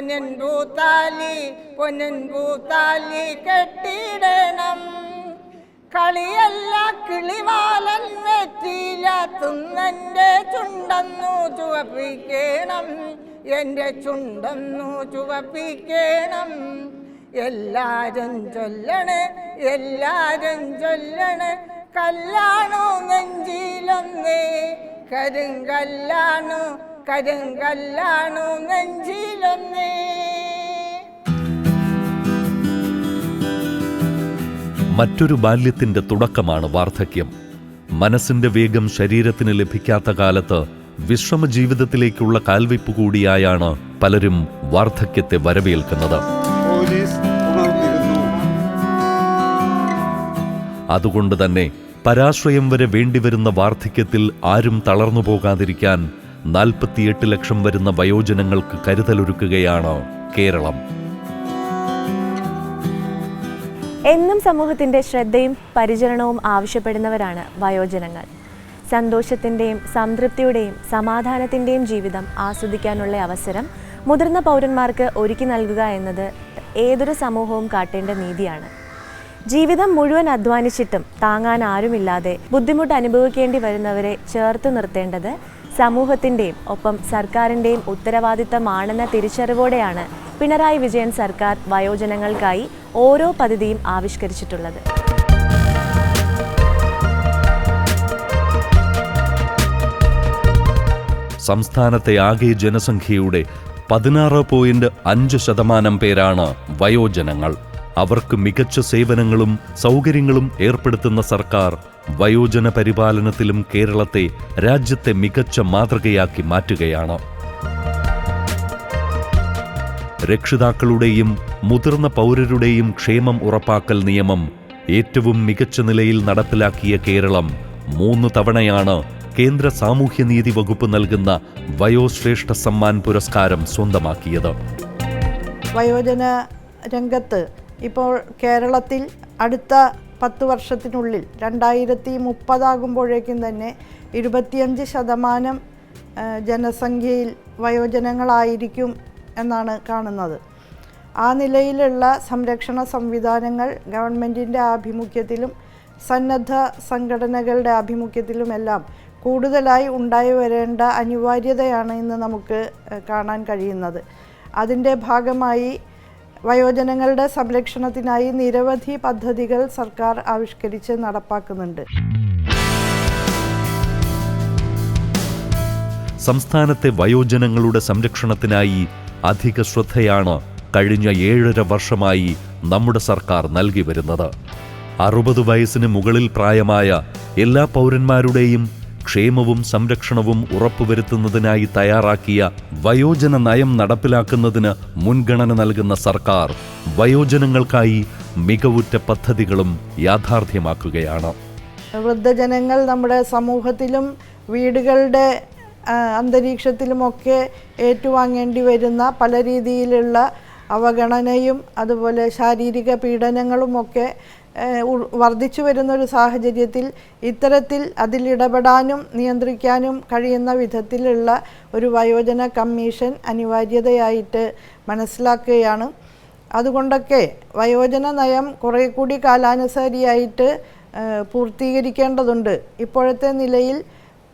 പൊന്നൻ പൂത്താലി പൊന്നൻ പൂത്താലി കെട്ടിടണം. കളിയല്ല കിളിമാലൻ വെറ്റില തുന്നന്റെ ചുണ്ടന്നു ചുവപ്പിക്കണം. എന്റെ ചുണ്ടന്നു ചുവപ്പിക്കണം. എല്ലാരും ചൊല്ലണ് എല്ലാരും ചൊല്ലണ്. കല്ലാണോ നെഞ്ചിലൊന്നേ കരിങ്കല്ലാണു കരിങ്കല്ലാണു നെഞ്ചിലൊന്നേ. മറ്റൊരു ബാല്യത്തിന്റെ തുടക്കമാണ് വാർദ്ധക്യം. മനസ്സിന്റെ വേഗം ശരീരത്തിന് ലഭിക്കാത്ത കാലത്ത് വിശ്രമ ജീവിതത്തിലേക്കുള്ള കാൽവയ്പ് കൂടിയായാണ് പലരും വാർദ്ധക്യത്തെ വരവേൽക്കുന്നത്. അതുകൊണ്ട് തന്നെ പരാശ്രയം വരെ വേണ്ടിവരുന്ന വാർദ്ധക്യത്തിൽ ആരും തളർന്നു പോകാതിരിക്കാൻ നാൽപ്പത്തിയെട്ട് ലക്ഷം വരുന്ന വയോജനങ്ങൾക്ക് കരുതലൊരുക്കുകയാണ് കേരളം. എന്നും സമൂഹത്തിന്റെ ശ്രദ്ധയും പരിചരണവും ആവശ്യപ്പെടുന്നവരാണ് വയോജനങ്ങൾ. സന്തോഷത്തിന്റെയും സംതൃപ്തിയുടെയും സമാധാനത്തിന്റെയും ജീവിതം ആസ്വദിക്കാനുള്ള അവസരം മുതിർന്ന പൗരന്മാർക്ക് ഒരുക്കി നൽകുക എന്നത് ഏതൊരു സമൂഹവും കാട്ടേണ്ട നീതിയാണ്. ജീവിതം മുഴുവൻ അധ്വാനിച്ചിട്ടും താങ്ങാൻ ആരുമില്ലാതെ ബുദ്ധിമുട്ട് അനുഭവിക്കേണ്ടി വരുന്നവരെ ചേർത്ത് നിർത്തേണ്ടത് സമൂഹത്തിന്റെയും ഒപ്പം സർക്കാരിന്റെയും ഉത്തരവാദിത്തമാണെന്ന തിരിച്ചറിവോടെയാണ് പിണറായി വിജയൻ സർക്കാർ വയോജനങ്ങൾക്കായി ഓരോ പദ്ധതിയും ആവിഷ്കരിച്ചിട്ടുള്ളത്. സംസ്ഥാനത്തെ ആകെ ജനസംഖ്യയുടെ പതിനാറ് പോയിന്റ് അഞ്ച് ശതമാനം പേരാണ് വയോജനങ്ങൾ. അവർക്ക് മികച്ച സേവനങ്ങളും സൗകര്യങ്ങളും ഏർപ്പെടുത്തുന്ന സർക്കാർ വയോജന പരിപാലനത്തിലും കേരളത്തെ രാജ്യത്തെ മികച്ച മാതൃകയാക്കി മാറ്റുകയാണ്. രക്ഷിതാക്കളുടെയും മുതിർന്ന പൗരരുടെയും ക്ഷേമം ഉറപ്പാക്കൽ നിയമം ഏറ്റവും മികച്ച നിലയിൽ നടപ്പിലാക്കിയ കേരളം മൂന്ന് തവണയാണ് കേന്ദ്ര സാമൂഹ്യനീതി വകുപ്പ് നൽകുന്ന വയോശ്രേഷ്ഠ സമ്മാൻ പുരസ്കാരം സ്വന്തമാക്കിയത്. വയോജന രംഗത്ത് ഇപ്പോൾ കേരളത്തിൽ അടുത്ത പത്ത് വർഷത്തിനുള്ളിൽ രണ്ടായിരത്തി മുപ്പതാകുമ്പോഴേക്കും തന്നെ ഇരുപത്തിയഞ്ച് ശതമാനം ജനസംഖ്യയിൽ വയോജനങ്ങളായിരിക്കും എന്നാണ് കാണുന്നത്. ആ നിലയിലുള്ള സംരക്ഷണ സംവിധാനങ്ങൾ ഗവൺമെന്റിന്റെ ആഭിമുഖ്യത്തിലും സന്നദ്ധ സംഘടനകളുടെ ആഭിമുഖ്യത്തിലുമെല്ലാം കൂടുതലായി ഉണ്ടായി വരേണ്ട അനിവാര്യതയാണ് ഇന്ന് നമുക്ക് കാണാൻ കഴിയുന്നത്. അതിന്റെ ഭാഗമായി വയോജനങ്ങളുടെ സംരക്ഷണത്തിനായി നിരവധി പദ്ധതികൾ സർക്കാർ ആവിഷ്കരിച്ച് നടപ്പാക്കുന്നുണ്ട്. സംസ്ഥാനത്തെ വയോജനങ്ങളുടെ സംരക്ഷണത്തിനായി അധിക ശ്രദ്ധയാണ് കഴിഞ്ഞ ഏഴര വർഷമായി നമ്മുടെ സർക്കാർ നൽകി വരുന്നത്. അറുപത് വയസ്സിന് മുകളിൽ പ്രായമായ എല്ലാ പൗരന്മാരുടെയും ക്ഷേമവും സംരക്ഷണവും ഉറപ്പുവരുത്തുന്നതിനായി തയ്യാറാക്കിയ വയോജന നയം നടപ്പിലാക്കുന്നതിന് മുൻഗണന നൽകുന്ന സർക്കാർ വയോജനങ്ങൾക്കായി മികവുറ്റ പദ്ധതികളും യാഥാർത്ഥ്യമാക്കുകയാണ്. വൃദ്ധജനങ്ങൾ നമ്മുടെ സമൂഹത്തിലും വീടുകളുടെ അന്തരീക്ഷത്തിലുമൊക്കെ ഏറ്റുവാങ്ങേണ്ടി വരുന്ന പല രീതിയിലുള്ള അവഗണനയും അതുപോലെ ശാരീരിക പീഡനങ്ങളുമൊക്കെ വർദ്ധിച്ചു വരുന്നൊരു സാഹചര്യത്തിൽ ഇത്തരത്തിൽ അതിലിടപെടാനും നിയന്ത്രിക്കാനും കഴിയുന്ന വിധത്തിലുള്ള ഒരു വയോജന കമ്മീഷൻ അനിവാര്യതയായിട്ട് മനസ്സിലാക്കുകയാണ്. അതുകൊണ്ടൊക്കെ വയോജന നയം കുറേ കൂടി കാലാനുസാരിയായിട്ട് പൂർത്തീകരിക്കേണ്ടതുണ്ട്. ഇപ്പോഴത്തെ നിലയിൽ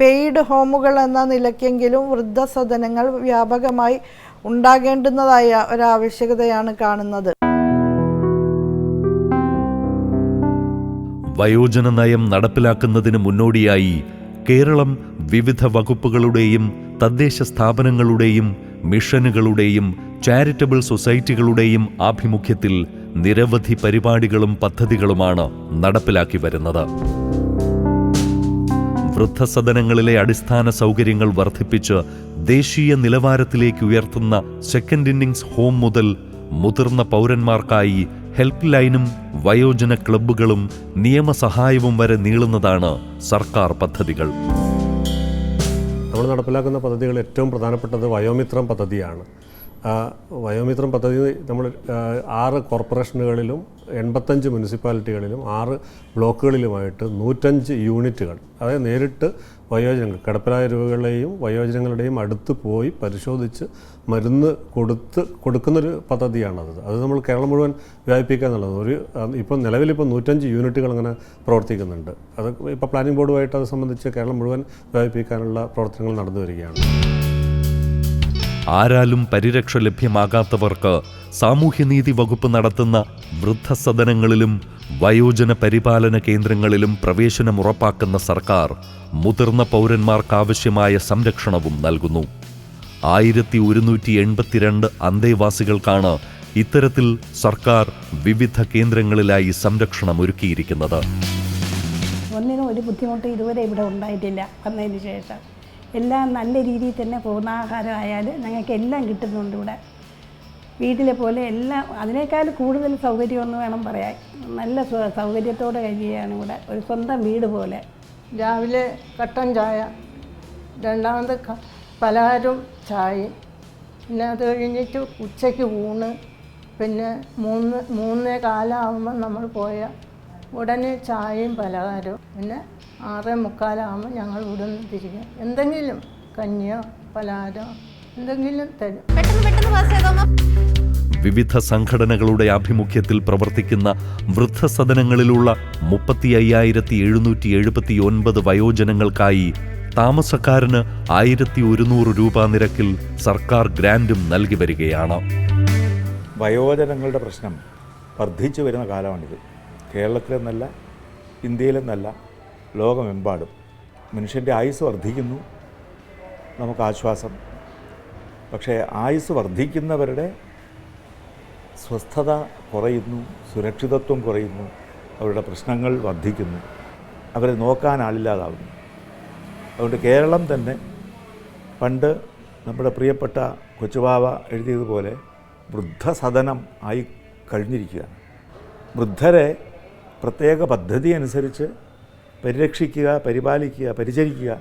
പെയ്ഡ് ഹോമുകൾ എന്ന നിലയ്ക്കെങ്കിലും വൃദ്ധസദനങ്ങൾ വ്യാപകമായി ഉണ്ടാകേണ്ടുന്നതായ ഒരാവശ്യകതയാണ് കാണുന്നത്. വയോജന നയം നടപ്പിലാക്കുന്നതിന് മുന്നോടിയായി കേരളം വിവിധ വകുപ്പുകളുടെയും തദ്ദേശ സ്ഥാപനങ്ങളുടെയും മിഷനുകളുടെയും ചാരിറ്റബിൾ സൊസൈറ്റികളുടെയും ആഭിമുഖ്യത്തിൽ നിരവധി പരിപാടികളും പദ്ധതികളുമാണ് നടപ്പിലാക്കി വരുന്നത്. വൃദ്ധസദനങ്ങളിലെ അടിസ്ഥാന സൗകര്യങ്ങൾ വർദ്ധിപ്പിച്ച് ദേശീയ നിലവാരത്തിലേക്ക് ഉയർത്തുന്ന സെക്കൻഡ് ഇന്നിങ്സ് ഹോം മുതൽ മുതിർന്ന പൗരന്മാർക്കായി ഹെൽപ്പ് ലൈനും വയോജന ക്ലബ്ബുകളും നിയമസഹായവും വരെ നീളുന്നതാണ് സർക്കാർ പദ്ധതികൾ. നമ്മൾ നടപ്പിലാക്കുന്ന പദ്ധതികൾ ഏറ്റവും പ്രധാനപ്പെട്ടത് വയോമിത്രം പദ്ധതിയാണ്. വയോമിത്രം പദ്ധതി നമ്മൾ ആറ് കോർപ്പറേഷനുകളിലും എൺപത്തഞ്ച് മുനിസിപ്പാലിറ്റികളിലും ആറ് ബ്ലോക്കുകളിലുമായിട്ട് നൂറ്റഞ്ച് യൂണിറ്റുകൾ അതായത് നേരിട്ട് വയോജനങ്ങൾ കിടപ്പിലായ രോഗികളെയും വയോജനങ്ങളുടെയും അടുത്ത് പോയി പരിശോധിച്ച് മരുന്ന് കൊടുത്ത് കൊടുക്കുന്നൊരു പദ്ധതിയാണത്. അത് നമ്മൾ കേരളം മുഴുവൻ വ്യാപിപ്പിക്കുക എന്നുള്ളത്. ഒരു ഇപ്പം നിലവിലിപ്പോൾ നൂറ്റഞ്ച് യൂണിറ്റുകൾ അങ്ങനെ പ്രവർത്തിക്കുന്നുണ്ട്. അത് ഇപ്പോൾ പ്ലാനിംഗ് ബോർഡുമായിട്ട് അത് സംബന്ധിച്ച് കേരളം മുഴുവൻ വ്യാപിപ്പിക്കാനുള്ള പ്രവർത്തനങ്ങൾ നടന്നു വരികയാണ്. ആരാലും പരിരക്ഷ ലഭ്യമാകാത്തവർക്ക് സാമൂഹ്യനീതി വകുപ്പ് നടത്തുന്ന വൃദ്ധസദനങ്ങളിലും വയോജന പരിപാലന കേന്ദ്രങ്ങളിലും പ്രവേശനം ഉറപ്പാക്കുന്ന സർക്കാർ മുതിർന്ന പൗരന്മാർക്കാവശ്യമായ സംരക്ഷണവും നൽകുന്നു. ആയിരത്തി ഒരുന്നൂറ്റി എൺപത്തിരണ്ട് അന്തേവാസികൾക്കാണ് ഇത്തരത്തിൽ സർക്കാർ വിവിധ കേന്ദ്രങ്ങളിലായി സംരക്ഷണം ഒരുക്കിയിരിക്കുന്നത് ഒന്നിനും ഒരു ബുദ്ധിമുട്ട് ഇതുവരെ ഇവിടെ ഉണ്ടായിട്ടില്ല വന്നതിന് ശേഷം. എല്ലാം നല്ല രീതിയിൽ തന്നെ പൂർണാഹാരമായാലും ഞങ്ങൾക്ക് എല്ലാം കിട്ടുന്നുണ്ട് ഇവിടെ. വീട്ടിലെ പോലെ എല്ലാം അതിനേക്കാൾ കൂടുതൽ സൗകര്യമെന്ന് വേണം പറയാൻ. നല്ല സൗകര്യത്തോടെ കഴിയുകയാണ് ഇവിടെ. ഒരു സ്വന്തം വീട് പോലെ. രാവിലെ കട്ടൻ ചായ രണ്ടാമത് പലഹാരം ചായ. പിന്നെ അത് കഴിഞ്ഞിട്ട് ഉച്ചയ്ക്ക് ഊണ്. പിന്നെ മൂന്ന് മൂന്നേ കാലാകുമ്പോൾ നമ്മൾ പോയ ഉടനെ ചായയും പലഹാരവും. പിന്നെ ആറേ മുക്കാലാകുമ്പോൾ ഞങ്ങൾ ഇവിടെ നിന്ന് തിരികെ. എന്തെങ്കിലും കഞ്ഞിയോ പലഹാരമോ എന്തെങ്കിലും തരും. വിവിധ സംഘടനകളുടെ ആഭിമുഖ്യത്തിൽ പ്രവർത്തിക്കുന്ന വൃദ്ധസദനങ്ങളിലുള്ള മുപ്പത്തി അയ്യായിരത്തി എഴുന്നൂറ്റി എഴുപത്തി ഒൻപത് വയോജനങ്ങൾക്കായി താമസക്കാരന് ആയിരത്തി ഒരുന്നൂറ് രൂപ നിരക്കിൽ സർക്കാർ ഗ്രാൻഡും നൽകി വരികയാണ്. വയോജനങ്ങളുടെ പ്രശ്നം വർദ്ധിച്ചു വരുന്ന കാലമാണിത്. കേരളത്തിലെന്നല്ല ഇന്ത്യയിലെന്നല്ല ലോകമെമ്പാടും മനുഷ്യന്റെ ആയുസ് വർദ്ധിക്കുന്നു. നമുക്ക് ആശ്വാസം പക്ഷേ ആയുസ് വർദ്ധിക്കുന്നവരുടെ സ്വസ്ഥത കുറയുന്നു സുരക്ഷിതത്വം കുറയുന്നു അവരുടെ പ്രശ്നങ്ങൾ വർദ്ധിക്കുന്നു അവരെ നോക്കാൻ ആളില്ലാതാവുന്നു. അതുകൊണ്ട് കേരളം തന്നെ പണ്ട് നമ്മുടെ പ്രിയപ്പെട്ട കൊച്ചുബാവ എഴുതിയതുപോലെ വൃദ്ധസദനം ആയി കഴിഞ്ഞിരിക്കുകയാണ്. വൃദ്ധരെ പ്രത്യേക പദ്ധതി അനുസരിച്ച് പരിരക്ഷിക്കുക പരിപാലിക്കുക പരിചരിക്കുക.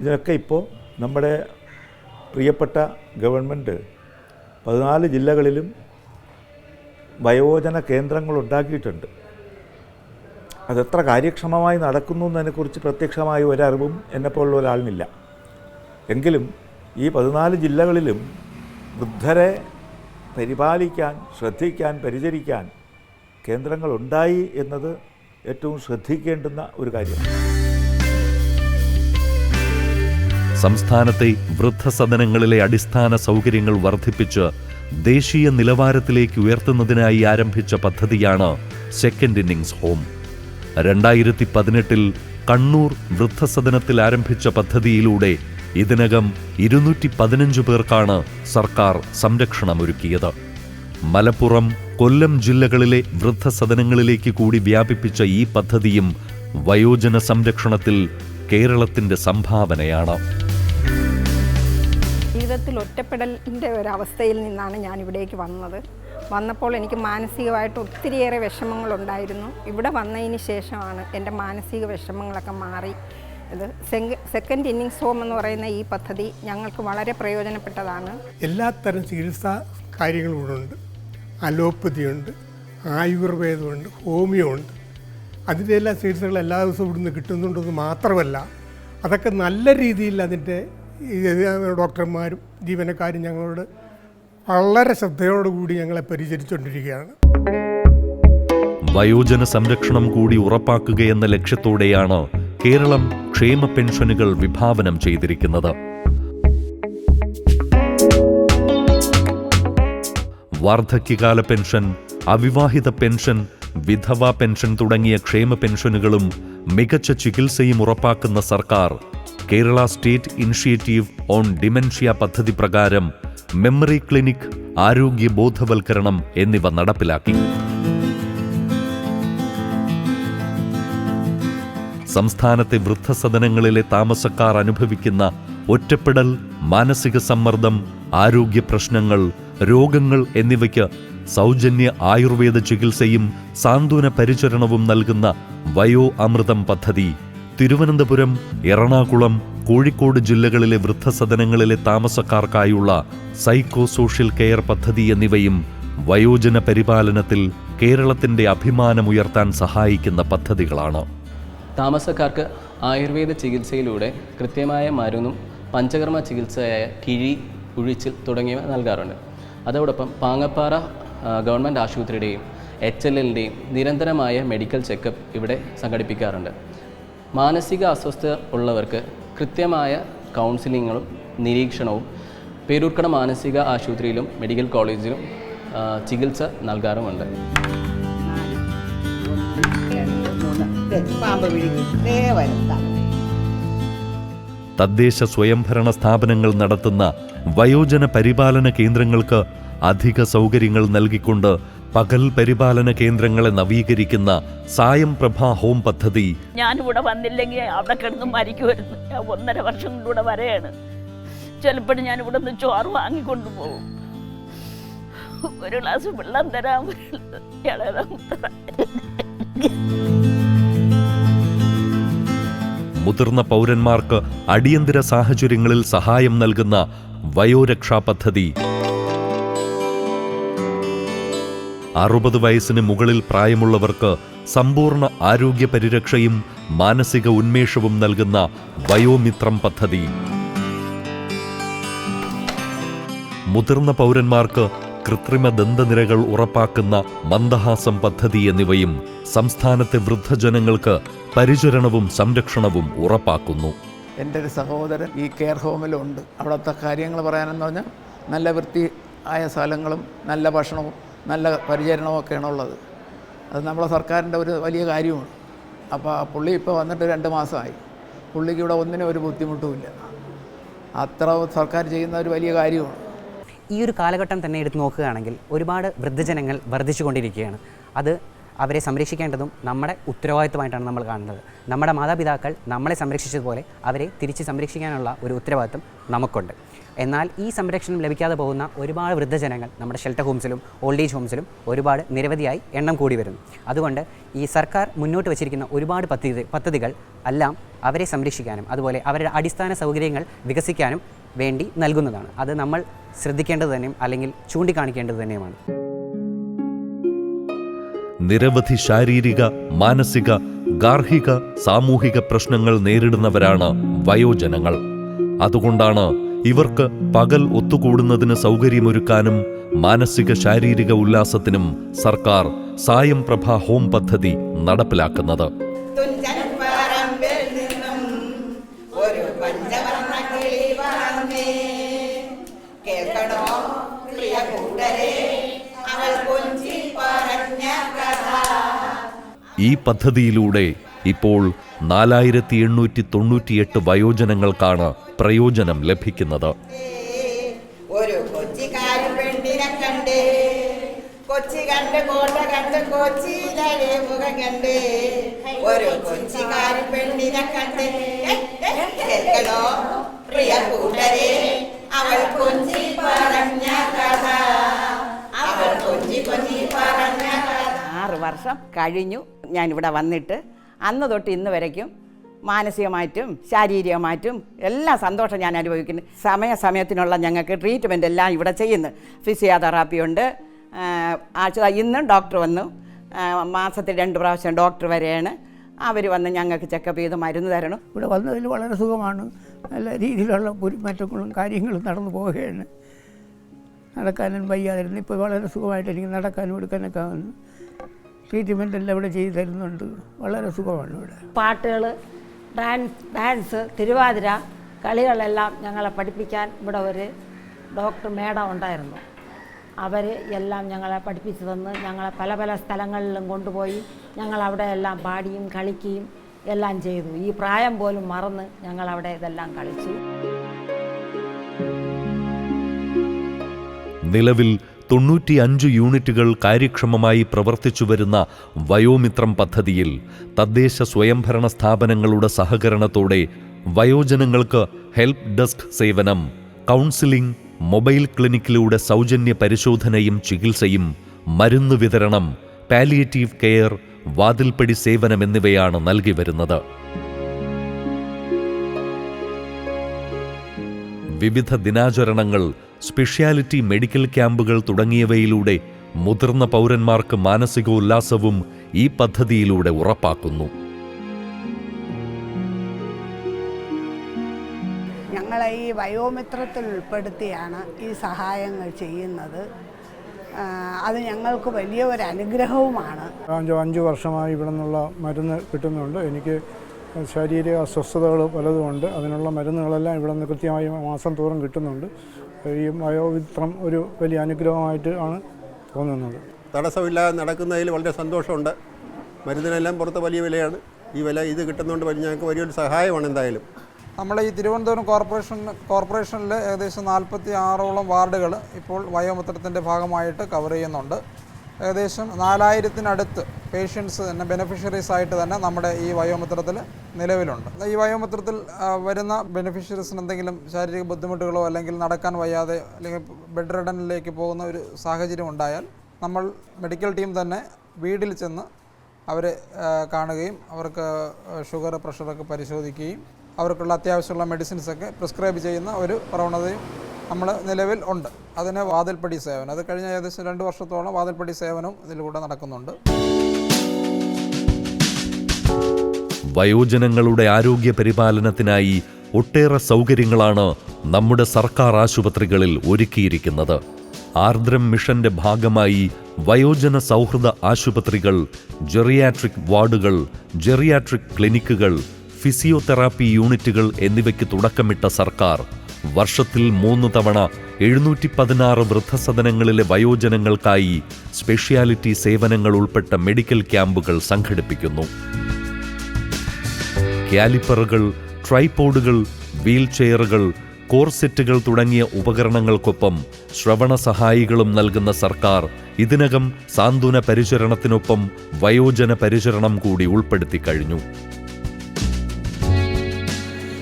ഇതിനൊക്കെ ഇപ്പോൾ നമ്മുടെ പ്രിയപ്പെട്ട ഗവൺമെന്റ് പതിനാല് ജില്ലകളിലും വയോജന കേന്ദ്രങ്ങൾ ഉണ്ടാക്കിയിട്ടുണ്ട് അതെത്ര കാര്യക്ഷമമായി നടക്കുന്നു എന്നതിനെക്കുറിച്ച് പ്രത്യക്ഷമായ ഒരറിവും എന്നെപ്പോലുള്ള ഒരാളിനില്ല. എങ്കിലും ഈ പതിനാല് ജില്ലകളിലും വൃദ്ധരെ പരിപാലിക്കാൻ ശ്രദ്ധിക്കാൻ പരിചരിക്കാൻ കേന്ദ്രങ്ങളുണ്ടായി എന്നത് ഏറ്റവും ശ്രദ്ധിക്കേണ്ടുന്ന ഒരു കാര്യമാണ്. സംസ്ഥാനത്തെ വൃദ്ധസദനങ്ങളിലെ അടിസ്ഥാന സൗകര്യങ്ങൾ വർദ്ധിപ്പിച്ച് ദേശീയ നിലവാരത്തിലേക്ക് ഉയർത്തുന്നതിനായി ആരംഭിച്ച പദ്ധതിയാണ് സെക്കൻഡ് ഇന്നിങ്സ് ഹോം രണ്ടായിരത്തി പതിനെട്ടിൽ കണ്ണൂർ വൃദ്ധസദനത്തിൽ ആരംഭിച്ച പദ്ധതിയിലൂടെ ഇതിനകം ഇരുന്നൂറ്റി പതിനഞ്ച് പേർക്കാണ് സർക്കാർ സംരക്ഷണമൊരുക്കിയത്. മലപ്പുറം കൊല്ലം ജില്ലകളിലെ വൃദ്ധസദനങ്ങളിലേക്ക് കൂടി വ്യാപിപ്പിച്ച ഈ പദ്ധതിയും വയോജന സംരക്ഷണത്തിൽ കേരളത്തിന്റെ സംഭാവനയാണ്. ജീവിതത്തിൽ ഒറ്റപ്പെടലിന്റെ ഒരവസ്ഥയിൽ നിന്നാണ് ഞാൻ ഇവിടേക്ക് വന്നത്. വന്നപ്പോൾ എനിക്ക് മാനസികമായിട്ട് ഒത്തിരിയേറെ വിഷമങ്ങളുണ്ടായിരുന്നു. ഇവിടെ വന്നതിന് ശേഷമാണ് എന്റെ മാനസിക വിഷമങ്ങളൊക്കെ മാറി. ഇത് സെക്കൻഡ് ഇന്നിങ്സ് ഹോം എന്ന് പറയുന്ന ഈ പദ്ധതി ഞങ്ങൾക്ക് വളരെ പ്രയോജനപ്പെട്ടതാണ്. എല്ലാത്തരം ചികിത്സാ കാര്യങ്ങളും ഇവിടെ ഉണ്ട് അലോപ്പതിയുണ്ട് ആയുർവേദമുണ്ട് ഹോമിയോ ഉണ്ട് അതിന്റെ എല്ലാ ചികിത്സകൾ എല്ലാ ദിവസവും ഇവിടുന്ന് കിട്ടുന്നുണ്ടെന്ന് മാത്രമല്ല അതൊക്കെ നല്ല രീതിയിൽ അതിന്റെ ഡോക്ടർമാരും ജീവനക്കാരും ഞങ്ങളോട് വളരെ ശ്രദ്ധയോടുകൂടി ഞങ്ങളെ പരിചരിച്ചുകൊണ്ടിരിക്കുകയാണ് വയോജന സംരക്ഷണം കൂടി ഉറപ്പാക്കുകയെന്ന ലക്ഷ്യത്തോടെയാണ് കേരളം ക്ഷേമ പെൻഷനുകൾ വിഭാവനം ചെയ്തിരിക്കുന്നത്. വാർദ്ധക്യകാല പെൻഷൻ അവിവാഹിത പെൻഷൻ വിധവ പെൻഷൻ തുടങ്ങിയ ക്ഷേമ പെൻഷനുകളും മികച്ച ചികിത്സയും ഉറപ്പാക്കുന്ന സർക്കാർ Kerala state initiative on dementia പദ്ധതി പ്രകാരം മെമ്മറി ക്ലിനിക് ആരോഗ്യ ബോധവൽക്കരണം എന്നിവ നടപ്പിലാക്കി. സംസ്ഥാനത്തെ വൃദ്ധസദനങ്ങളിലെ താമസക്കാർ അനുഭവിക്കുന്ന ഒറ്റപ്പെടൽ മാനസിക സമ്മർദ്ദം ആരോഗ്യ പ്രശ്നങ്ങൾ രോഗങ്ങൾ എന്നിവയ്ക്ക് സൗജന്യ ആയുർവേദ ചികിത്സയും സാന്ത്വന പരിചരണവും നൽകുന്ന വയോ അമൃതം പദ്ധതി. തിരുവനന്തപുരം എറണാകുളം കോഴിക്കോട് ജില്ലകളിലെ വൃദ്ധസദനങ്ങളിലെ താമസക്കാർക്കായുള്ള സൈക്കോ സോഷ്യൽ കെയർ പദ്ധതി എന്നിവയും വയോജന പരിപാലനത്തിൽ കേരളത്തിന്റെ അഭിമാനമുയർത്താൻ സഹായിക്കുന്ന പദ്ധതികളാണ്. താമസക്കാർക്ക് ആയുർവേദ ചികിത്സയിലൂടെ കൃത്യമായ മരുന്നും പഞ്ചകർമ്മ ചികിത്സയായ കിഴി ഉഴിച്ചിൽ തുടങ്ങിയവ നൽകാറുണ്ട്. അതോടൊപ്പം പാങ്ങപ്പാറ ഗവൺമെന്റ് ആശുപത്രിയുടെയും എച്ച് എൽ എല്ലിന്റെയും നിരന്തരമായ മെഡിക്കൽ ചെക്കപ്പ് ഇവിടെ സംഘടിപ്പിക്കാറുണ്ട്. മാനസിക അസ്വസ്ഥത ഉള്ളവർക്ക് കൃത്യമായ കൗൺസിലിങ്ങും നിരീക്ഷണവും പേരൂർക്കട മാനസിക ആശുപത്രിയിലും മെഡിക്കൽ കോളേജിലും ചികിത്സ നൽകാറുമുണ്ട്. തദ്ദേശ സ്വയംഭരണ സ്ഥാപനങ്ങൾ നടത്തുന്ന വയോജന പരിപാലന കേന്ദ്രങ്ങൾക്ക് അധിക സൗകര്യങ്ങൾ നൽകിക്കൊണ്ട് പകൽ പരിപാലന കേന്ദ്രങ്ങളെ നവീകരിക്കുന്ന സായം പ്രഭ ഹോം പദ്ധതി. ഞാൻ ഇവിടെ വന്നില്ലെങ്കിൽ അവിടെ കിടന്ന് മരിക്കുമായിരുന്നു. ഞാൻ ഒന്നര വർഷം കൊണ്ടിവിടെ വരെയാണ്. ചിലപ്പോഴും ഞാൻ ഇവിടെ നിന്ന് ചോറ് വാങ്ങിക്കൊണ്ടു പോകും. ഒരു ഗ്ലാസ് വെള്ളം തരാൻ മുതിർന്ന പൗരന്മാർക്ക് അടിയന്തര സാഹചര്യങ്ങളിൽ സഹായം നൽകുന്ന വയോരക്ഷാ പദ്ധതി. അറുപത് വയസ്സിന് മുകളിൽ പ്രായമുള്ളവർക്ക് സമ്പൂർണ ആരോഗ്യ പരിരക്ഷയും മാനസിക ഉന്മേഷവും നൽകുന്ന വയോമിത്രം പദ്ധതി. മുതിർന്ന പൗരന്മാർക്ക് കൃത്രിമ ദന്തനിരകൾ ഉറപ്പാക്കുന്ന മന്ദഹാസം പദ്ധതി എന്നിവയും സംസ്ഥാനത്തെ വൃദ്ധജനങ്ങൾക്ക് പരിചരണവും സംരക്ഷണവും ഉറപ്പാക്കുന്നു. എന്റെ ഒരു സഹോദരൻ ഈ കെയർ ഹോമിലുണ്ട്. അവിടുത്തെ കാര്യങ്ങൾ പറയാനെന്ന് പറഞ്ഞാൽ നല്ല വൃത്തി ആയ സ്ഥലങ്ങളും നല്ല ഭക്ഷണവും നല്ല പരിചരണമൊക്കെയാണ് ഉള്ളത് അത് നമ്മളെ സർക്കാരിന്റെ ഒരു വലിയ കാര്യമാണ്. അപ്പോൾ പുള്ളി ഇപ്പോൾ വന്നിട്ട് രണ്ട് മാസമായി. പുള്ളിക്ക് ഇവിടെ ഒന്നിനും ഒരു ബുദ്ധിമുട്ടുമില്ല അത്ര സർക്കാർ ചെയ്യുന്ന ഒരു വലിയ കാര്യമാണ്. ഈ ഒരു കാലഘട്ടം തന്നെ എടുത്ത് നോക്കുകയാണെങ്കിൽ ഒരുപാട് വൃദ്ധജനങ്ങൾ വർദ്ധിച്ചുകൊണ്ടിരിക്കുകയാണ്. അത് അവരെ സംരക്ഷിക്കേണ്ടതും നമ്മുടെ ഉത്തരവാദിത്വമായിട്ടാണ് നമ്മൾ കാണുന്നത്. നമ്മുടെ മാതാപിതാക്കൾ നമ്മളെ സംരക്ഷിച്ചതുപോലെ അവരെ തിരിച്ച് സംരക്ഷിക്കാനുള്ള ഒരു ഉത്തരവാദിത്വം നമുക്കുണ്ട്. എന്നാൽ ഈ സംരക്ഷണം ലഭിക്കാതെ പോകുന്ന ഒരുപാട് വൃദ്ധജനങ്ങൾ നമ്മുടെ ഷെൽട്ടർ ഹോംസിലും ഓൾഡ് ഏജ് ഹോംസിലും ഒരുപാട് നിരവധിയായി എണ്ണം കൂടി വരുന്നു. അതുകൊണ്ട് ഈ സർക്കാർ മുന്നോട്ട് വച്ചിരിക്കുന്ന ഒരുപാട് പദ്ധതി പദ്ധതികൾ എല്ലാം അവരെ സംരക്ഷിക്കാനും അതുപോലെ അവരുടെ അടിസ്ഥാന സൗകര്യങ്ങൾ വികസിക്കാനും വേണ്ടി നൽകുന്നതാണ്. അത് നമ്മൾ ശ്രദ്ധിക്കേണ്ടത് തന്നെയും അല്ലെങ്കിൽ ചൂണ്ടിക്കാണിക്കേണ്ടത് തന്നെയുമാണ്. നിരവധി ശാരീരിക മാനസിക ഗാർഹിക സാമൂഹിക പ്രശ്നങ്ങൾ നേരിടുന്നവരാണ് വയോജനങ്ങൾ. അതുകൊണ്ടാണ് ഇവർക്ക് പകൽ ഒത്തുകൂടുന്നതിന് സൗകര്യമൊരുക്കാനും മാനസിക ശാരീരിക ഉല്ലാസത്തിനും സർക്കാർ സായം പ്രഭ ഹോം പദ്ധതി നടപ്പിലാക്കുന്നത്. ഈ പദ്ധതിയിലൂടെ ഇപ്പോൾ നാലായിരത്തി എണ്ണൂറ്റി തൊണ്ണൂറ്റിയെട്ട് വയോജനങ്ങൾക്കാണ് പ്രയോജനം ലഭിക്കുന്നത്. ഒരു കൊച്ചി കണ്ട് കോട്ട ഒരു കൊച്ചി പ്രിയ കൊഞ്ചി പറഞ്ഞ കഥ. അവൾ കൊച്ചി കൊച്ചി പറഞ്ഞ കഥ. ആറ് വർഷം കഴിഞ്ഞു ഞാനിവിടെ വന്നിട്ട്. അന്ന് തൊട്ട് ഇന്ന് വരയ്ക്കും. മാനസികമായിട്ടും ശാരീരികമായിട്ടും എല്ലാ സന്തോഷം ഞാൻ അനുഭവിക്കുന്നു. സമയസമയത്തിനുള്ള ഞങ്ങൾക്ക് ട്രീറ്റ്മെന്റ് എല്ലാം ഇവിടെ ചെയ്യുന്നു. ഫിസിയോതെറാപ്പി ഉണ്ട്. ആഴ്ച ഇന്നും ഡോക്ടർ വന്നു. മാസത്തിൽ രണ്ട് പ്രാവശ്യം ഡോക്ടർ വരെയാണ്. അവർ വന്ന് ഞങ്ങൾക്ക് ചെക്കപ്പ് ചെയ്ത് മരുന്ന് തരണം. ഇവിടെ വന്നതിൽ വളരെ സുഖമാണ്. നല്ല രീതിയിലുള്ള പെരുമാറ്റങ്ങളും കാര്യങ്ങളും നടന്നു പോവുകയാണ്. നടക്കാനും വയ്യാതിരുന്നു. ഇപ്പോൾ വളരെ സുഖമായിട്ട് എനിക്ക് നടക്കാനും എടുക്കാനൊക്കെ ആവുന്നു. ട്രീറ്റ്മെന്റ് എല്ലാം ഇവിടെ ചെയ്തു തരുന്നുണ്ട്. വളരെ സുഖമാണ് ഇവിടെ. പാട്ടുകൾ ഡാൻസ് ഡാൻസ് തിരുവാതിര കളികളെല്ലാം ഞങ്ങളെ പഠിപ്പിക്കാൻ ഇവിടെ ഒരു ഡോക്ടർ മേഡം ഉണ്ടായിരുന്നു. അവർ എല്ലാം ഞങ്ങളെ പഠിപ്പിച്ചു തന്ന് ഞങ്ങളെ പല പല സ്ഥലങ്ങളിലും കൊണ്ടുപോയി ഞങ്ങൾ അവിടെ എല്ലാം പാടിയും കളിക്കുകയും എല്ലാം ചെയ്തു. ഈ പ്രായം പോലും മറന്ന് ഞങ്ങളവിടെ ഇതെല്ലാം കളിച്ചു. നിലവിൽ തൊണ്ണൂറ്റിയഞ്ച് യൂണിറ്റുകൾ കാര്യക്ഷമമായി പ്രവർത്തിച്ചു വരുന്ന വയോമിത്രം പദ്ധതിയിൽ തദ്ദേശ സ്വയംഭരണ സ്ഥാപനങ്ങളുടെ സഹകരണത്തോടെ വയോജനങ്ങൾക്ക് ഹെൽപ്പ് ഡെസ്ക് സേവനം കൗൺസിലിംഗ് മൊബൈൽ ക്ലിനിക്കിലൂടെ സൗജന്യ പരിശോധനയും ചികിത്സയും മരുന്ന് വിതരണം പാലിയേറ്റീവ് കെയർ വാതിൽപ്പടി സേവനം എന്നിവയാണ് നൽകി വരുന്നത്. വിവിധ ദിനാചരണങ്ങൾ സ്പെഷ്യാലിറ്റി മെഡിക്കൽ ക്യാമ്പുകൾ തുടങ്ങിയവയിലൂടെ മുതിർന്ന പൗരന്മാർക്ക് മാനസികോല്ലാസവും ഈ പദ്ധതിയിലൂടെ ഉറപ്പാക്കുന്നു. ഞങ്ങളെ ഈ വയോമിത്രത്തിൽ ഉൾപ്പെടുത്തിയാണ് ഈ സഹായങ്ങൾ ചെയ്യുന്നത്. അത് ഞങ്ങൾക്ക് വലിയ ഒരു അനുഗ്രഹവുമാണ്. അഞ്ചോ അഞ്ച് വർഷമായി ഇവിടെ നിന്നുള്ള മരുന്ന് കിട്ടുന്നുണ്ട്. എനിക്ക് ശാരീരിക അസ്വസ്ഥതകൾ പലതുമുണ്ട്. അതിനുള്ള മരുന്നുകളെല്ലാം ഇവിടെ നിന്ന് കൃത്യമായി മാസം തോറും കിട്ടുന്നുണ്ട്. ഈ വയോവിത്രം ഒരു വലിയ അനുഗ്രഹമായിട്ട് ആണ് തോന്നുന്നത്. തടസ്സമില്ലാതെ നടക്കുന്നതിൽ വളരെ സന്തോഷമുണ്ട്. മരുന്നിനെല്ലാം പുറത്ത് വലിയ വിലയാണ്. ഈ വില ഇത് കിട്ടുന്നതുകൊണ്ട് വലിയ ഞങ്ങൾക്ക് വലിയൊരു സഹായമാണ് എന്തായാലും. നമ്മുടെ ഈ തിരുവനന്തപുരം കോർപ്പറേഷൻ കോർപ്പറേഷനിൽ ഏകദേശം നാൽപ്പത്തി ആറോളം വാർഡുകൾ ഇപ്പോൾ വയോമിത്രത്തിന്റെ ഭാഗമായിട്ട് കവർ ചെയ്യുന്നുണ്ട്. ഏകദേശം നാലായിരത്തിനടുത്ത് പേഷ്യൻസ് തന്നെ ബെനിഫിഷ്യറീസ് ആയിട്ട് തന്നെ നമ്മുടെ ഈ വയോമിത്രത്തിൽ നിലവിലുണ്ട്. ഈ വയോമിത്രത്തിൽ വരുന്ന ബെനിഫിഷ്യറീസിന് എന്തെങ്കിലും ശാരീരിക ബുദ്ധിമുട്ടുകളോ അല്ലെങ്കിൽ നടക്കാൻ വയ്യാതെ അല്ലെങ്കിൽ ബെഡ് റിഡനിലേക്ക് പോകുന്ന ഒരു സാഹചര്യം ഉണ്ടായാൽ നമ്മൾ മെഡിക്കൽ ടീം തന്നെ വീട്ടിൽ ചെന്ന് അവരെ കാണുകയും അവർക്ക് ഷുഗർ പ്രഷറൊക്കെ പരിശോധിക്കുകയും അവർക്കുള്ള അത്യാവശ്യമുള്ള മെഡിസിൻസൊക്കെ പ്രിസ്ക്രൈബ് ചെയ്യുന്ന ഒരു പ്രവണതയും നമ്മൾ നിലവിൽ ഉണ്ട്. അതിന് വാതിൽപ്പടി സേവനം. അത് കഴിഞ്ഞ ഏകദേശം രണ്ട് വർഷത്തോളം വാതിൽപ്പടി സേവനം ഇതിലൂടെ നടക്കുന്നുണ്ട്. വയോജനങ്ങളുടെ ആരോഗ്യ പരിപാലനത്തിനായി ഒട്ടേറെ സൗകര്യങ്ങളാണ് നമ്മുടെ സർക്കാർ ആശുപത്രികളിൽ ഒരുക്കിയിരിക്കുന്നത്. ആർദ്രം മിഷന്റെ ഭാഗമായി വയോജന സൗഹൃദ ആശുപത്രികൾ ജെറിയാട്രിക് വാർഡുകൾ ജെറിയാട്രിക് ക്ലിനിക്കുകൾ ഫിസിയോതെറാപ്പി യൂണിറ്റുകൾ എന്നിവയ്ക്ക് തുടക്കമിട്ട സർക്കാർ വർഷത്തിൽ മൂന്ന് തവണ എഴുന്നൂറ്റി പതിനാറ് വൃദ്ധസദനങ്ങളിലെ വയോജനങ്ങൾക്കായി സ്പെഷ്യാലിറ്റി സേവനങ്ങൾ ഉൾപ്പെട്ട മെഡിക്കൽ ക്യാമ്പുകൾ സംഘടിപ്പിക്കുന്നു. കാലിപ്പറുകൾ ട്രൈപോഡുകൾ വീൽചെയറുകൾ കോർസെറ്റുകൾ തുടങ്ങിയ ഉപകരണങ്ങൾക്കൊപ്പം ശ്രവണ സഹായികളും നൽകുന്ന സർക്കാർ ഇതിനകം സാന്ത്വന പരിചരണത്തിനൊപ്പം വയോജന പരിചരണം കൂടി ഉൾപ്പെടുത്തി കഴിഞ്ഞു.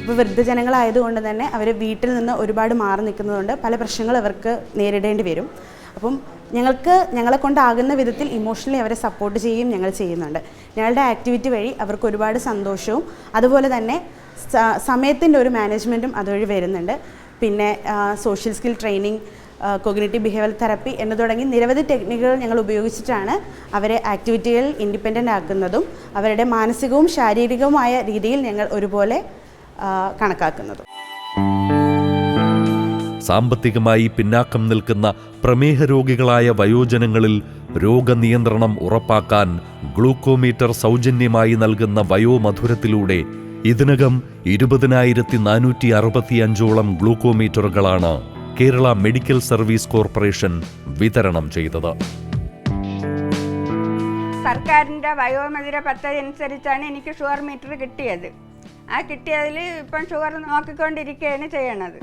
ഇപ്പോൾ വൃദ്ധജനങ്ങളായതുകൊണ്ട് തന്നെ അവർ വീട്ടിൽ നിന്ന് ഒരുപാട് മാറി നിൽക്കുന്നതുകൊണ്ട് പല പ്രശ്നങ്ങൾ അവർക്ക് നേരിടേണ്ടി വരും. അപ്പം ഞങ്ങൾക്ക് ഞങ്ങളെ കൊണ്ടാകുന്ന വിധത്തിൽ ഇമോഷണലി അവരെ സപ്പോർട്ട് ചെയ്യുകയും ഞങ്ങൾ ചെയ്യുന്നുണ്ട്. ഞങ്ങളുടെ ആക്ടിവിറ്റി വഴി അവർക്ക് ഒരുപാട് സന്തോഷവും അതുപോലെ തന്നെ സമയത്തിന്റെ ഒരു മാനേജ്മെന്റും അതുവഴി വരുന്നുണ്ട്. പിന്നെ social skill training cognitive behaviour therapy എന്ന് തുടങ്ങി നിരവധി ടെക്നിക്കുകൾ ഞങ്ങൾ ഉപയോഗിച്ചിട്ടാണ് അവരെ ആക്ടിവിറ്റികളിൽ ഇൻഡിപെൻഡന്റ് ആക്കുന്നതും അവരുടെ മാനസികവും ശാരീരികവുമായ രീതിയിൽ ഞങ്ങൾ ഒരുപോലെ കണക്കാക്കുന്നതും. സാമ്പത്തികമായി പിന്നാക്കം നിൽക്കുന്ന പ്രമേഹ രോഗികളായ വയോജനങ്ങളിൽ രോഗനിയന്ത്രണം ഉറപ്പാക്കാൻ ഗ്ലൂക്കോമീറ്റർ സൗജന്യമായി നൽകുന്ന വയോമധുരത്തിലൂടെ ഇതിനകം ഇരുപതിനായിരത്തി നാനൂറ്റി അറുപത്തിയഞ്ചോളം ഗ്ലൂക്കോമീറ്ററുകളാണ് കേരള മെഡിക്കൽ സർവീസ് കോർപ്പറേഷൻ വിതരണം ചെയ്തത്. സർക്കാരിന്റെ വയോമധുര പദ്ധതി അനുസരിച്ചാണ് എനിക്ക് ഷുഗർ മീറ്റർ കിട്ടിയത്. ആ കിട്ടിയതിൽ ഇപ്പം ഷുഗർ നോക്കിക്കൊണ്ടിരിക്കുകയാണ് ചെയ്യണത്.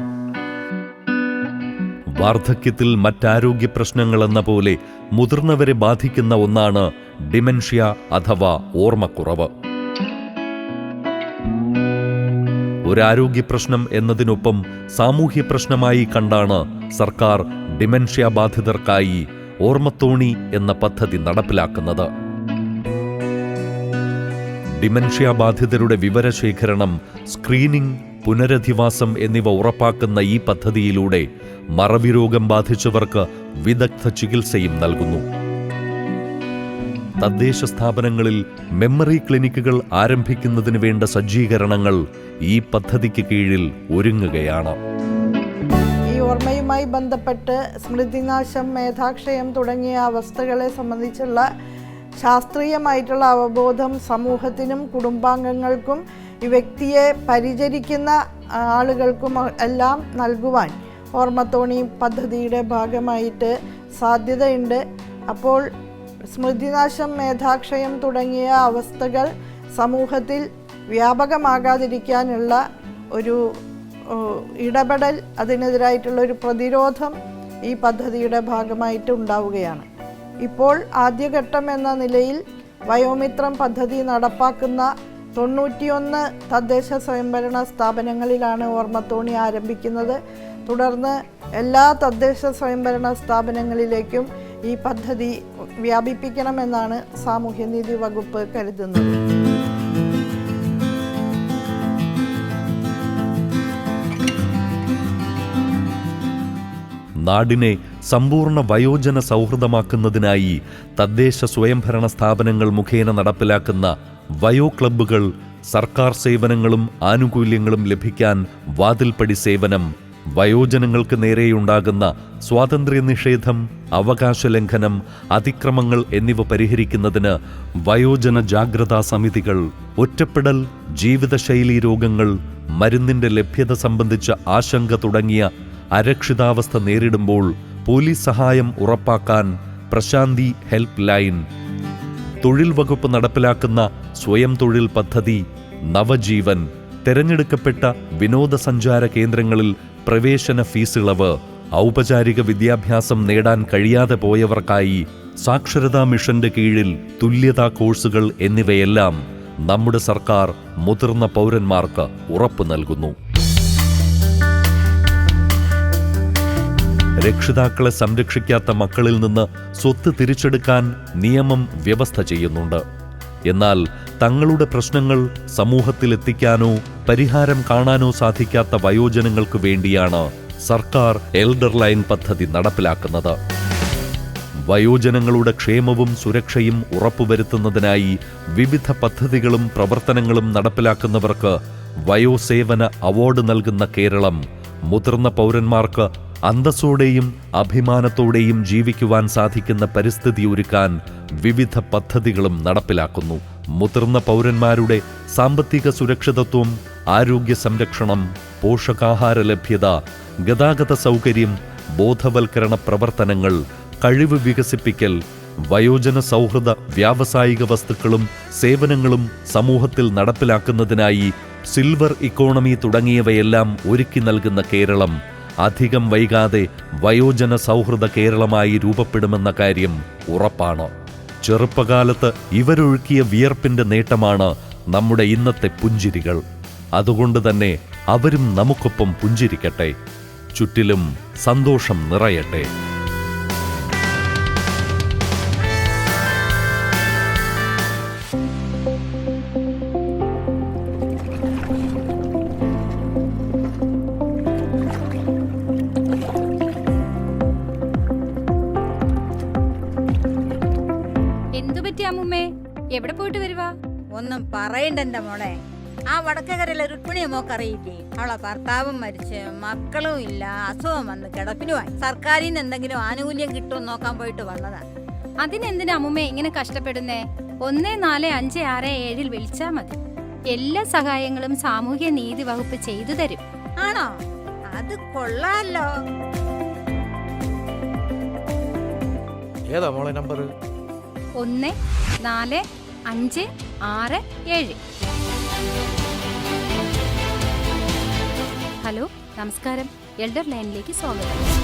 വാർദ്ധക്യത്തിൽ മറ്റാരോഗ്യ പ്രശ്നങ്ങളെന്ന പോലെ മുതിർന്നവരെ ബാധിക്കുന്ന ഒന്നാണ് ഡിമെൻഷ്യ അഥവാ ഓർമ്മക്കുറവ്. ഒരാരോഗ്യ പ്രശ്നം എന്നതിനൊപ്പം സാമൂഹ്യ പ്രശ്നമായി കണ്ടാണ് സർക്കാർ ഡിമെൻഷ്യ ബാധിതർക്കായി ഓർമ്മത്തോണി എന്ന പദ്ധതി നടപ്പിലാക്കുന്നത്. ഡിമെൻഷ്യ ബാധിതരുടെ വിവരശേഖരണം സ്ക്രീനിംഗ് പുനരധിവാസം എന്നിവ ഉറപ്പാക്കുന്ന ഈ പദ്ധതിയിലൂടെ മറവി രോഗം ബാധിച്ചവർക്ക് വിദഗ്ധ ചികിത്സയും നൽകുന്നു. തദ്ദേശ സ്ഥാപനങ്ങളിൽ മെമ്മറി ക്ലിനിക്കുകൾ ആരംഭിക്കുന്നതിന് വേണ്ട സജ്ജീകരണങ്ങൾ ഈ പദ്ധതിക്ക് കീഴിൽ ഒരുങ്ങുകയാണ്. ഈ ഓർമ്മയുമായി ബന്ധപ്പെട്ട് സ്മൃതിനാശം മേധാക്ഷയം തുടങ്ങിയ അവസ്ഥകളെ സംബന്ധിച്ചുള്ള ശാസ്ത്രീയമായിട്ടുള്ള അവബോധം സമൂഹത്തിനും കുടുംബാംഗങ്ങൾക്കും വ്യക്തിയെ പരിചരിക്കുന്ന ആളുകൾക്കും എല്ലാം നൽകുവാൻ ഓർമ്മത്തോണി പദ്ധതിയുടെ ഭാഗമായിട്ട് സാധ്യതയുണ്ട്. അപ്പോൾ സ്മൃതിനാശം മേധാക്ഷയം തുടങ്ങിയ അവസ്ഥകൾ സമൂഹത്തിൽ വ്യാപകമാകാതിരിക്കാനുള്ള ഒരു ഇടപെടൽ അതിനെതിരായിട്ടുള്ള ഒരു പ്രതിരോധം ഈ പദ്ധതിയുടെ ഭാഗമായിട്ട് ഉണ്ടാവുകയാണ്. ഇപ്പോൾ ആദ്യഘട്ടം എന്ന നിലയിൽ വയോമിത്രം പദ്ധതി നടപ്പാക്കുന്ന തൊണ്ണൂറ്റിയൊന്ന് തദ്ദേശ സ്വയംഭരണ സ്ഥാപനങ്ങളിലാണ് ഓർമ്മത്തോണി ആരംഭിക്കുന്നത്. തുടർന്ന് എല്ലാ തദ്ദേശ സ്വയംഭരണ സ്ഥാപനങ്ങളിലേക്കും ഈ പദ്ധതി വ്യാപിപ്പിക്കണമെന്നാണ് സാമൂഹ്യനീതി വകുപ്പ് കരുതുന്നത്. നാടിനെ സമ്പൂർണ വയോജന സൗഹൃദമാക്കുന്നതിനായി തദ്ദേശ സ്വയംഭരണ സ്ഥാപനങ്ങൾ മുഖേന നടപ്പിലാക്കുന്ന വയോ ക്ലബ്ബുകൾ സർക്കാർ സേവനങ്ങളും ആനുകൂല്യങ്ങളും ലഭിക്കാൻ വാതിൽപ്പടി സേവനം വയോജനങ്ങൾക്ക് നേരെയുണ്ടാകുന്ന സ്വാതന്ത്ര്യ നിഷേധം അവകാശ ലംഘനം അതിക്രമങ്ങൾ എന്നിവ പരിഹരിക്കുന്നതിന് വയോജന ജാഗ്രതാ സമിതികൾ ഒറ്റപ്പെടൽ ജീവിതശൈലി രോഗങ്ങൾ മരുന്നിന്റെ ലഭ്യത സംബന്ധിച്ച ആശങ്ക തുടങ്ങിയ അരക്ഷിതാവസ്ഥ നേരിടുമ്പോൾ പോലീസ് സഹായം ഉറപ്പാക്കാൻ പ്രശാന്തി ഹെൽപ്പ് ലൈൻ. തൊഴിൽ വകുപ്പ് നടപ്പിലാക്കുന്ന സ്വയം തൊഴിൽ പദ്ധതി നവജീവൻ. തെരഞ്ഞെടുക്കപ്പെട്ട വിനോദസഞ്ചാര കേന്ദ്രങ്ങളിൽ പ്രവേശന ഫീസിളവ് ഔപചാരിക വിദ്യാഭ്യാസം നേടാൻ കഴിയാതെ പോയവർക്കായി സാക്ഷരതാ മിഷന്റെ കീഴിൽ തുല്യതാ കോഴ്സുകൾ എന്നിവയെല്ലാം നമ്മുടെ സർക്കാർ മുതിർന്ന പൗരന്മാർക്ക് ഉറപ്പു നൽകുന്നു. രക്ഷിതാക്കളെ സംരക്ഷിക്കാത്ത മക്കളിൽ നിന്ന് സ്വത്ത് തിരിച്ചെടുക്കാൻ നിയമം വ്യവസ്ഥ ചെയ്യുന്നുണ്ട്. എന്നാൽ തങ്ങളുടെ പ്രശ്നങ്ങൾ സമൂഹത്തിലെത്തിക്കാനോ പരിഹാരം കാണാനോ സാധിക്കാത്ത വയോജനങ്ങൾക്ക് വേണ്ടിയാണ് സർക്കാർ എൽഡർ ലൈൻ പദ്ധതി നടപ്പിലാക്കുന്നത്. വയോജനങ്ങളുടെ ക്ഷേമവും സുരക്ഷയും ഉറപ്പുവരുത്തുന്നതിനായി വിവിധ പദ്ധതികളും പ്രവർത്തനങ്ങളും നടപ്പിലാക്കുന്നവർക്ക് വയോസേവന അവാർഡ് നൽകുന്ന കേരളം മുതിർന്ന പൗരന്മാർക്ക് അന്തസ്സോടെയും അഭിമാനത്തോടെയും ജീവിക്കുവാൻ സാധിക്കുന്ന പരിസ്ഥിതി ഒരുക്കാൻ വിവിധ പദ്ധതികളും നടപ്പിലാക്കുന്നു. മുതിർന്ന പൗരന്മാരുടെ സാമ്പത്തിക സുരക്ഷിതത്വം ആരോഗ്യ സംരക്ഷണം പോഷകാഹാര ലഭ്യത ഗതാഗത സൗകര്യം ബോധവൽക്കരണ പ്രവർത്തനങ്ങൾ കഴിവ് വികസിപ്പിക്കൽ വയോജന സൗഹൃദ വ്യാവസായിക വസ്തുക്കളും സേവനങ്ങളും സമൂഹത്തിൽ നടപ്പിലാക്കുന്നതിനായി സിൽവർ ഇക്കോണമി തുടങ്ങിയവയെല്ലാം ഒരുക്കി നൽകുന്ന കേരളം അധികം വൈകാതെ വയോജന സൗഹൃദ കേരളമായി രൂപപ്പെടുമെന്ന കാര്യം ഉറപ്പാണ്. ചെറുപ്പകാലത്ത് ഇവരൊഴുക്കിയ വിയർപ്പിന്റെ നേട്ടമാണ് നമ്മുടെ ഇന്നത്തെ പുഞ്ചിരികൾ. അതുകൊണ്ട് തന്നെ അവരും നമുക്കൊപ്പം പുഞ്ചിരിക്കട്ടെ. ചുറ്റിലും സന്തോഷം നിറയട്ടെ. ഒന്നും പറയണ്ടെന്റെ മോളെ. ആ വടക്കകരയിലെ രുക്മിണിയെ മോക്കറിയില്ലേ? അവളെ ഭർത്താവും മരിച്ച് മക്കളും ഇല്ല അസുഖം വന്ന് കിടപ്പിനുമായി. സർക്കാരിൽ നിന്ന് എന്തെങ്കിലും ആനുകൂല്യം കിട്ടുമെന്ന് നോക്കാൻ പോയിട്ട് വന്നതാ. അതിനെന്തിനാ അമ്മ ഇങ്ങനെ കഷ്ടപ്പെടുന്നേ? ഒന്ന് നാല് അഞ്ച് ആറ് ഏഴിൽ വിളിച്ചാ മതി. എല്ലാ സഹായങ്ങളും സാമൂഹ്യ നീതി വകുപ്പ് ചെയ്തു തരും. ആണോ? അത് കൊള്ളാലോ. ഏതാ മോളെ നമ്പർ ഒന്ന് നാല് അഞ്ച് ആറ് ഏഴ്. ഹലോ നമസ്കാരം. എൽഡർ ലൈനിലേക്ക് സ്വാഗതം.